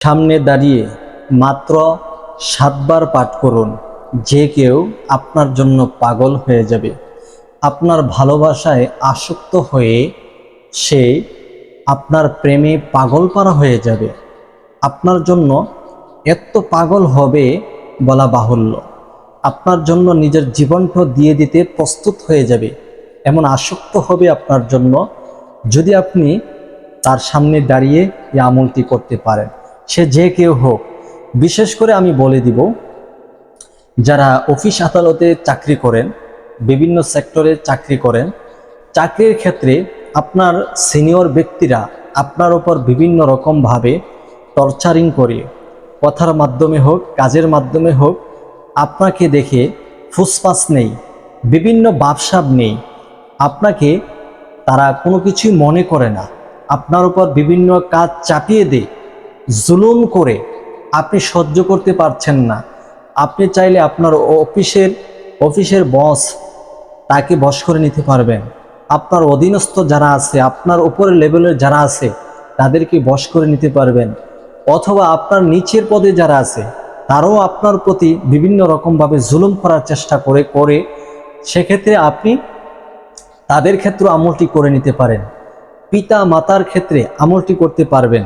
সামনে দাঁড়িয়ে মাত্র সাতবার পাঠ করুন। যে কেউ আপনার জন্য পাগল হয়ে যাবে। আপনার ভালোবাসায় আসক্ত হয়ে সে আপনার প্রেমে পাগল পারা হয়ে যাবে। আপনার জন্য এত পাগল হবে বলা বাহুল্য। আপনার জন্য নিজের জীবনটা দিয়ে দিতে প্রস্তুত হয়ে যাবে। এমন আসক্ত হবে আপনার জন্য যদি আপনি তার সামনে দাঁড়িয়ে এই আমলটি করতে পারেন। সে যে কেউ হোক, বিশেষ করে আমি বলে দিব, যারা অফিস আদালতে চাকরি করেন, বিভিন্ন সেক্টরে চাকরি করেন, চাকরির ক্ষেত্রে আপনার সিনিয়র ব্যক্তিরা আপনার ওপর বিভিন্ন রকমভাবে টর্চারিং করে, কথার মাধ্যমে হোক, কাজের মাধ্যমে হোক, আপনাকে দেখে ফুসফাস নেই, বিভিন্ন বাপসাব নেই, আপনাকে তারা কোনো কিছুই মনে করে না, আপনার উপর বিভিন্ন কাজ চাপিয়ে দেয় জুলুম করে আপনি সহ্য করতে পারছেন না। আপনি চাইলে আপনার অফিসের অফিসের বস তাকে বশ করে নিতে পারবেন। আপনার অধীনস্থ যারা আছে, আপনার উপরের লেভেলের যারা আছে, তাদেরকে বশ করে নিতে পারবেন। অথবা আপনার নিচের পদে যারা আছে, তারাও আপনার প্রতি বিভিন্ন রকমভাবে জুলুম করার চেষ্টা করে করে। সেক্ষেত্রে আপনি তাদের ক্ষেত্রে আমলটি করে নিতে পারেন। পিতা মাতার ক্ষেত্রে আমলটি করতে পারবেন।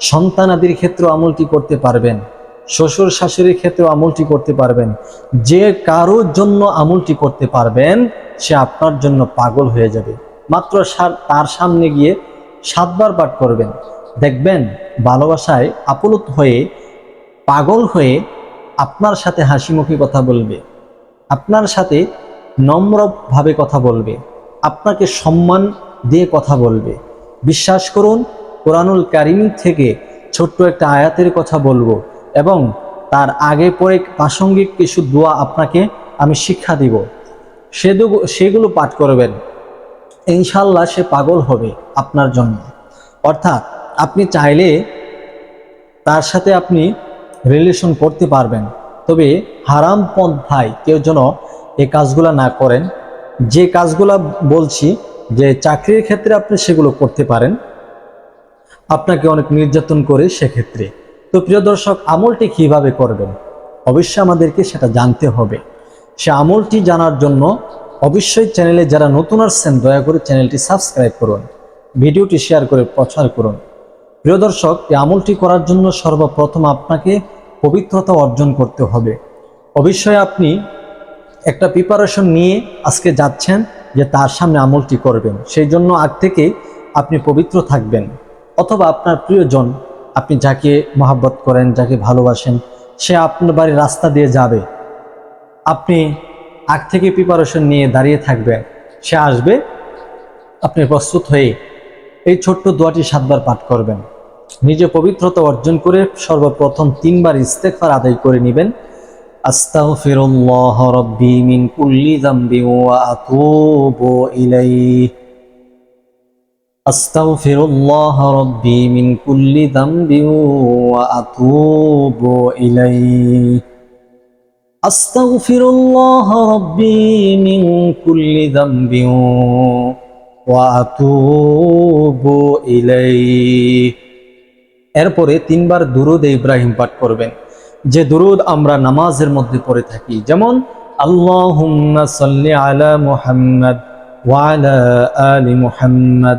সন্তানাদির ক্ষেত্রে আমলটি করতে পারবেন, শ্বশুর শাশুড়ির ক্ষেত্রে আমলটি করতে পারবেন। যে কারোর জন্য আমলটি করতে পারবেন, সে আপনার জন্য পাগল হয়ে যাবে। মাত্র তার সামনে গিয়ে সাতবার পাঠ করবেন। দেখবেন ভালোবাসায় আপ্লুত হয়ে, পাগল হয়ে আপনার সাথে হাসিমুখী কথা বলবে। আপনার সাথে নম্রভাবে কথা বলবে। আপনাকে সম্মান দিয়ে কথা বলবে। বিশ্বাস করুন কোরআনুল কারিম থেকে ছোট্ট একটা আয়াতের কথা বলব এবং তার আগে পরে প্রাসঙ্গিক কিছু দোয়া আপনাকে আমি শিক্ষা দিব। সে সেগুলো পাঠ করবেন। ইনশাল্লাহ সে পাগল হবে আপনার জন্য। অর্থাৎ আপনি চাইলে তার সাথে আপনি রিলেশন করতে পারবেন। তবে হারাম পন্থায় কেউ যেন এই কাজগুলো না করেন। যে কাজগুলো বলছি, যে চাকরির ক্ষেত্রে আপনি সেগুলো করতে পারেন। আপনাকে অনেক নির্যাতন করে সেক্ষেত্রে। তো প্রিয় দর্শক, আমলটি কীভাবে করবেন? অবশ্যই আমাদেরকে সেটা জানতে হবে। সে আমলটি জানার জন্য অবশ্যই চ্যানেলে যারা নতুন আসছেন, দয়া করে চ্যানেলটি সাবস্ক্রাইব করুন, ভিডিওটি শেয়ার করে প্রচার করুন। প্রিয় দর্শক, এই আমলটি করার জন্য সর্বপ্রথম আপনাকে পবিত্রতা অর্জন করতে হবে। অবশ্যই আপনি একটা প্রিপারেশন নিয়ে আজকে যাচ্ছেন যে তার সামনে আমলটি করবেন। সেই জন্য আগ থেকে আপনি পবিত্র থাকবেন। অথবা আপনার প্রিয়জন, আপনি যাকে মহাব্বত করেন, যাকে ভালোবাসেন, সে আপনার বাড়ির রাস্তা দিয়ে যাবে। আপনি আগ থেকে প্রিপারেশন নিয়ে দাঁড়িয়ে থাকবেন। সে আসবে, আপনি প্রস্তুত হয়ে এই ছোট্ট দোয়াটি সাতবার পাঠ করবেন। নিজে পবিত্রতা অর্জন করে সর্বপ্রথম তিনবার ইস্তেকফার আদায় করে নেবেন। আস্তাগফিরুল্লাহ ওয়া ইলাইহি। আস্তাগফিরুল্লাহ রাব্বি মিন কুল্লি যামবি ওয়া আতুবু ইলাইহি। আস্তাগফিরুল্লাহ রাব্বি মিন কুল্লি যামবি ওয়া আতুবু ইলাইহি। এরপরে তিনবার দুরুদ ইব্রাহিম পাঠ করবেন। যে দুরুদ আমরা নামাজের মধ্যে পড়ে থাকি, যেমন, আল্লাহুম্মা সাল্লি আলা মুহাম্মদ ওয়া আলা আলি মুহাম্মদ।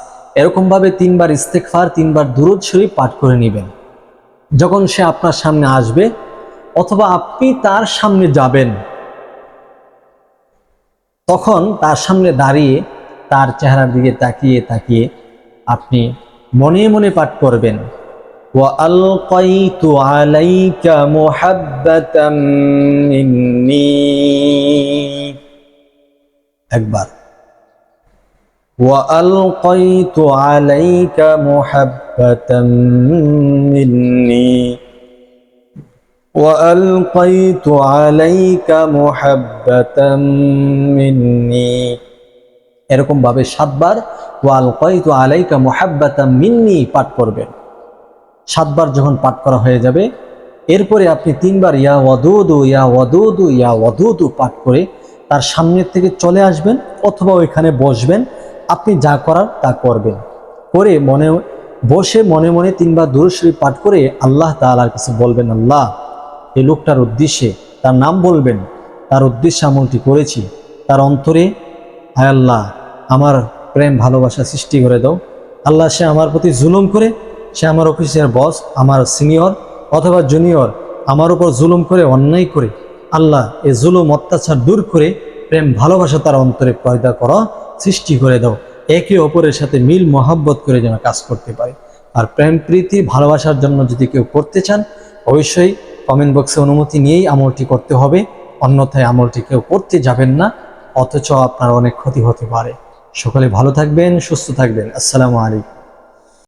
এরকমভাবে তিনবার ইস্তেকফার তিনবার দুরুদ শরীফ পাঠ করে নেবেন যখন সে আপনার সামনে আসবে অথবা আপনি তার সামনে যাবেন তখন তার সামনে দাঁড়িয়ে তার চেহারার দিকে তাকিয়ে তাকিয়ে আপনি মনে মনে পাঠ করবেন وألقيت عليك محبة مني একবার وألقيت عليك محبة مني وألقيت عليك محبة مني এরকম ভাবে সাতবার ওয়ালকাইতু আলাইকা মুহাব্বাতাম মিন্নি পাঠ করবেন সাতবার যখন পাঠ করা হয়ে যাবে এরপরে আপনি তিনবার ইয়া ওয়াদুদু ইয়া ওয়াদুদু ইয়া ওয়াদুদু পাঠ করে তার সামনের থেকে চলে আসবেন অথবা ওইখানে বসবেন আপনি যা করার তা করবেন। করে মনে, বসে মনে মনে তিনবার দুরুশরীফ পাঠ করে আল্লাহ তাআলার কাছে বলবেন, আল্লাহ, এই লোকটার উদ্দেশ্যে, তার নাম বলবেন, তার উদ্দেশ্যে আমলটি করেছি। তার অন্তরে হায় আল্লাহ, আমার প্রেম ভালোবাসা সৃষ্টি করে দাও। আল্লাহ, সে আমার প্রতি জুলুম করে, সে আমার অফিসের বস, আমার সিনিয়র অথবা জুনিয়র, আমার উপর জুলুম করে, অন্যায় করে। আল্লাহ এ জুলুম অত্যাচার দূর করে, প্রেম ভালোবাসা তার অন্তরে পয়দা করা। সৃষ্টি করে দাও। একে অপরের সাথে মিল, মহাব্বত করে যেন কাজ করতে পারে। আর প্রেম, প্রীতি, ভালোবাসার জন্য যদি কেউ করতে চান, অবশ্যই কমেন্ট বক্সে অনুমতি নিয়েই আমলটি করতে হবে। অন্যথায় আমলটি কেউ করতে যাবেন না, অথচ আপনার অনেক ক্ষতি হতে পারে। সকলে ভালো থাকবেন, সুস্থ থাকবেন। আসসালামু আলাইকুম।